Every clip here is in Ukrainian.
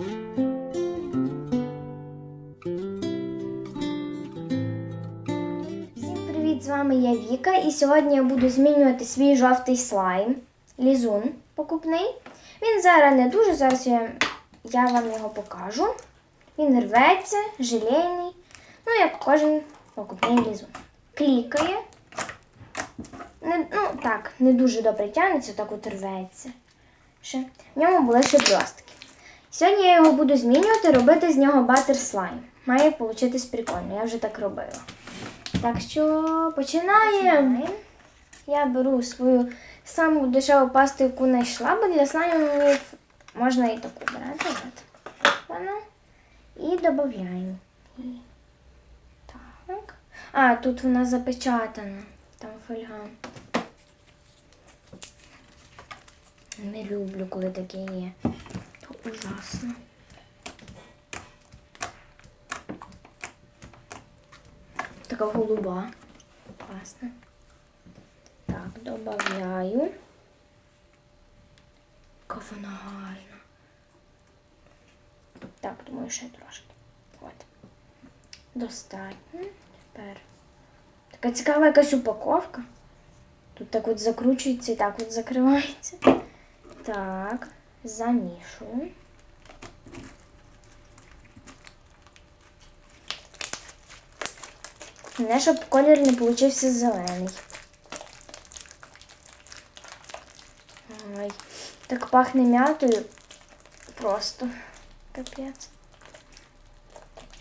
Всім привіт! З вами я Віка, і сьогодні я буду змінювати свій жовтий слайм. Лізун покупний. Він зараз не дуже, зараз я, я вам його покажу. Він рветься, желейний, ну як кожен покупний лізун. Клікає. Не, ну так, не дуже добре тягнеться, так от рветься. Ще. В ньому були ще блістки. Сьогодні я його буду змінювати, робити з нього батер слайм. Має получитись прикольно, я вже так робила. Так що починаємо. Я беру свою саму дешеву пасту, яку знайшла, бо для слаймів можна і таку брати. І додаємо. Так. А, тут вона запечатана. Там фольга. Не люблю, коли таке є. Ужасно. Така голуба. Класно. Так, додаю. Яка вона. Так, думаю, ще трошки. От. Достатньо. Тепер. Така цікава якась упаковка. Тут так от закручується і так от закривається. Так, замішую. Не, щоб колір не получився зелений. Ой, так пахне м'ятою. Просто капець.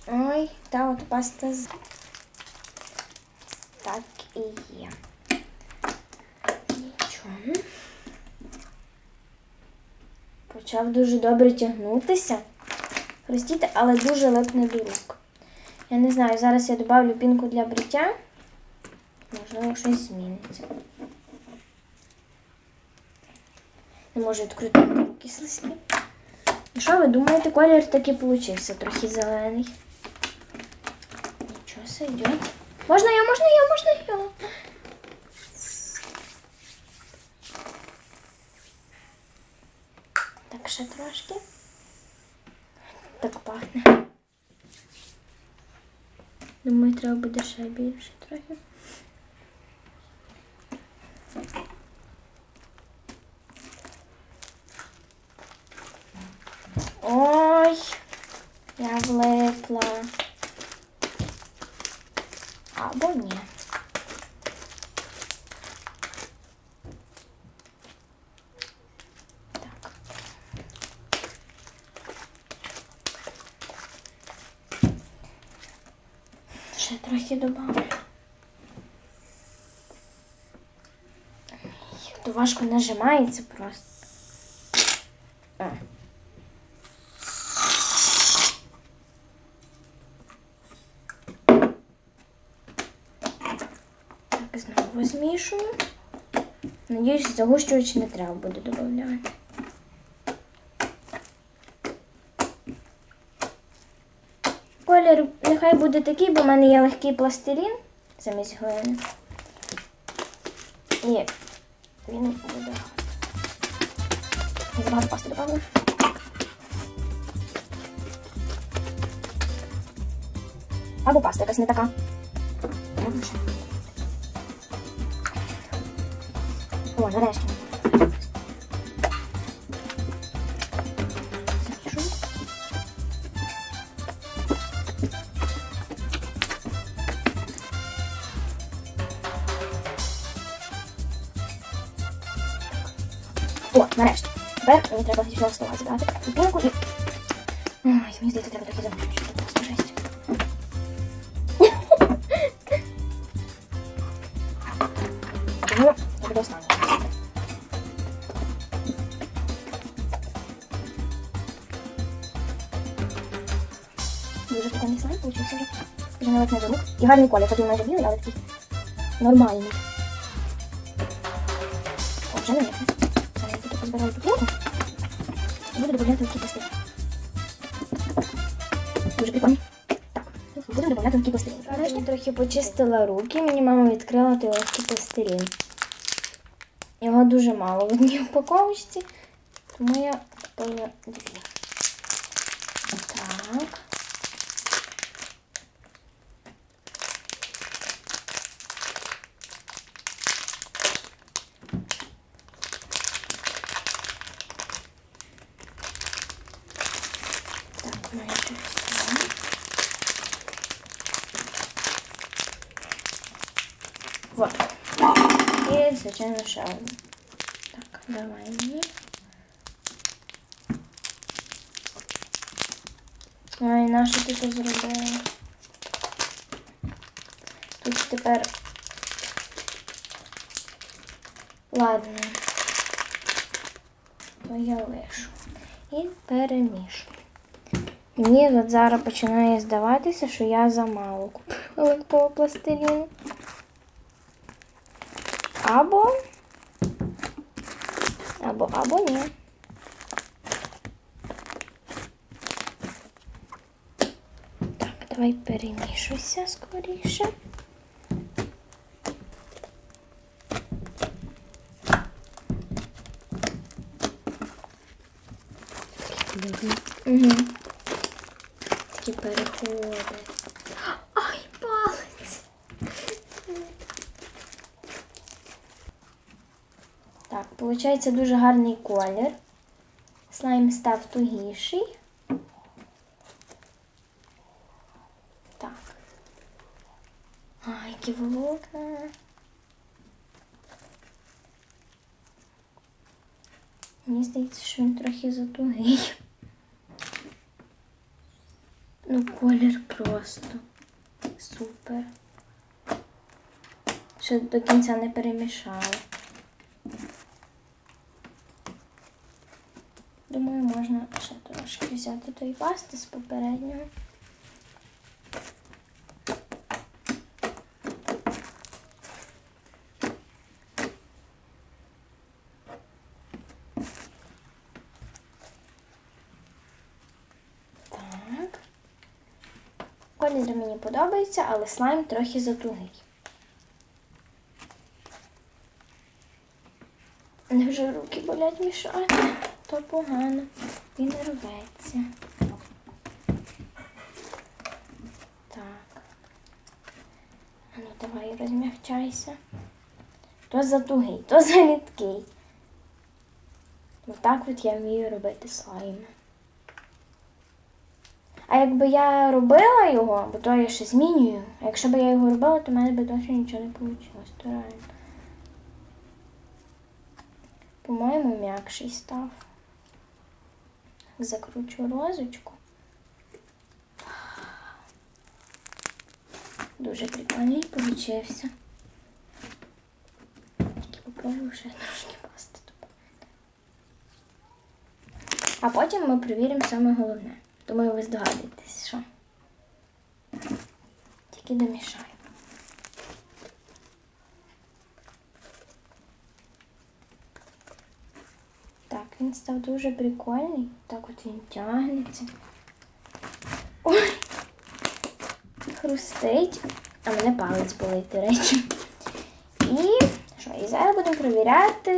Ой, та от паста з. Так і є. Нічого. Почав дуже добре тягнутися. Хрустіти, але дуже липне до рук. Я не знаю, зараз я добавлю пінку для бриття. Можливо, щось зміниться. Не можу відкрити руки слизькі. І що ви думаєте, колір таки получився, трохи зелений. Нічого йде. Можна його, можна його, можна його. Так, трошки. Так пахне. Думаю, треба буде ще більше трохи. Ой, я влипла. Або ні. Ще трохи добавлю. Як то важко нажимається просто. Так, знову змішую. Надіюсь, загущувач не треба буде додавати. Колір нехай буде такий, бо в мене є легкий пластилін замість глини. І він буде. Забагато пасти добавлю. Або паста якась не така. О, нарешті. Тепер мені треба всього стола зібрати купинку і... Ой, мені здається, треба трохи щоб просто жесть. Думаю, це буде останнє. Дуже прикольний слайм получився вже. Вже навіть не до рук. І гарний колір, такий майже білий, але такий нормальний. О, вже не я позбираю пупірку. І буду додавати такі пластини. Дуже прикольно. Так, буду додавати такі пластини. Нарешті трохи почистила руки, мені мама відкрила той легкий пластилін. Його дуже мало в одній упаковочці, тому я купила дві. Майже все. Вот. І, ще одну. Так, давай її. Ой, нащо ти це зробила? Тут тепер. Ладно. То я лишу. І перемішую. Мені от зараз починає здаватися, що я замало купила того пластиліну. Або. Або, або ні. Так, давай перемішуйся скоріше. Угу. Такі переходи. Ай, палець. Так, виходить дуже гарний колір. Слайм став тугіший. Так. Ай, які волокна. Мені здається, що він трохи затугий. Ну, колір просто супер. Ще до кінця не перемішала. Думаю, можна ще трошки взяти той пасти з попереднього. Так. Колір мені подобається, але слайм трохи затугий. Невже руки болять мішати? То погано. Він рветься. Так. А ну давай розмягчайся. То затугий, то заліткий. Отак от я вмію робити слайми. А якби я робила його, бо то я ще змінюю, а якщо б я його робила, то в мене б точно нічого не вийшло. Реально. По-моєму, м'якший став. Закручу розочку. Дуже прикольний получився. Тільки попробую ще трошки пасти. А потім ми перевіримо саме головне. Думаю, ви здогадуєтесь, що. Тільки домішаю. Так, він став дуже прикольний. Так от він тягнеться. Ой! Хрустить. А мене палець болить, до речі. І що? І зараз будемо перевіряти.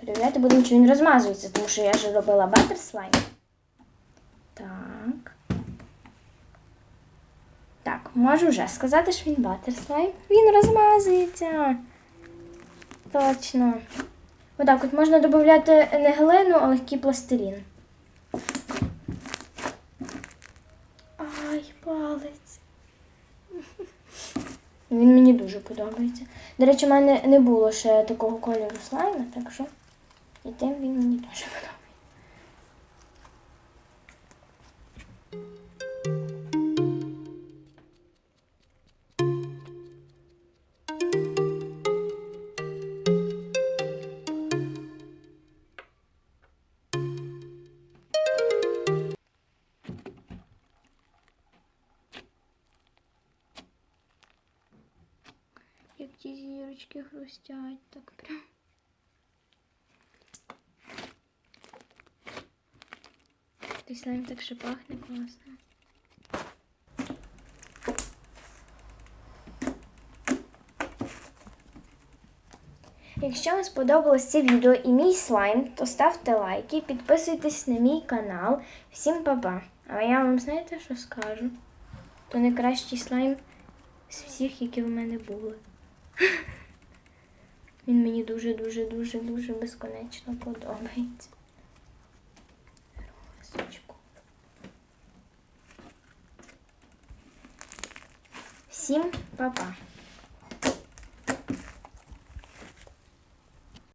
Перевіряти будемо, чи він розмазується, тому що я вже робила батер слайм. Так. Так, можу вже сказати, що він батер слайм. Він розмазується. Точно. Отак от можна додати не глину, а легкий пластилін. Ай, палець. Він мені дуже подобається. До речі, в мене не було ще такого кольору слайма, так що і тим він мені дуже подобається. Хрустять, так прям. Той слайм так ще пахне класно. Якщо вам сподобалось це відео і мій слайм, то ставте лайки, підписуйтесь на мій канал. Всім па-па! А я вам знаєте, що скажу? То найкращий слайм з всіх, які в мене були. Він мені дуже-дуже-дуже-дуже безконечно подобається. Розочку. Всім па-па!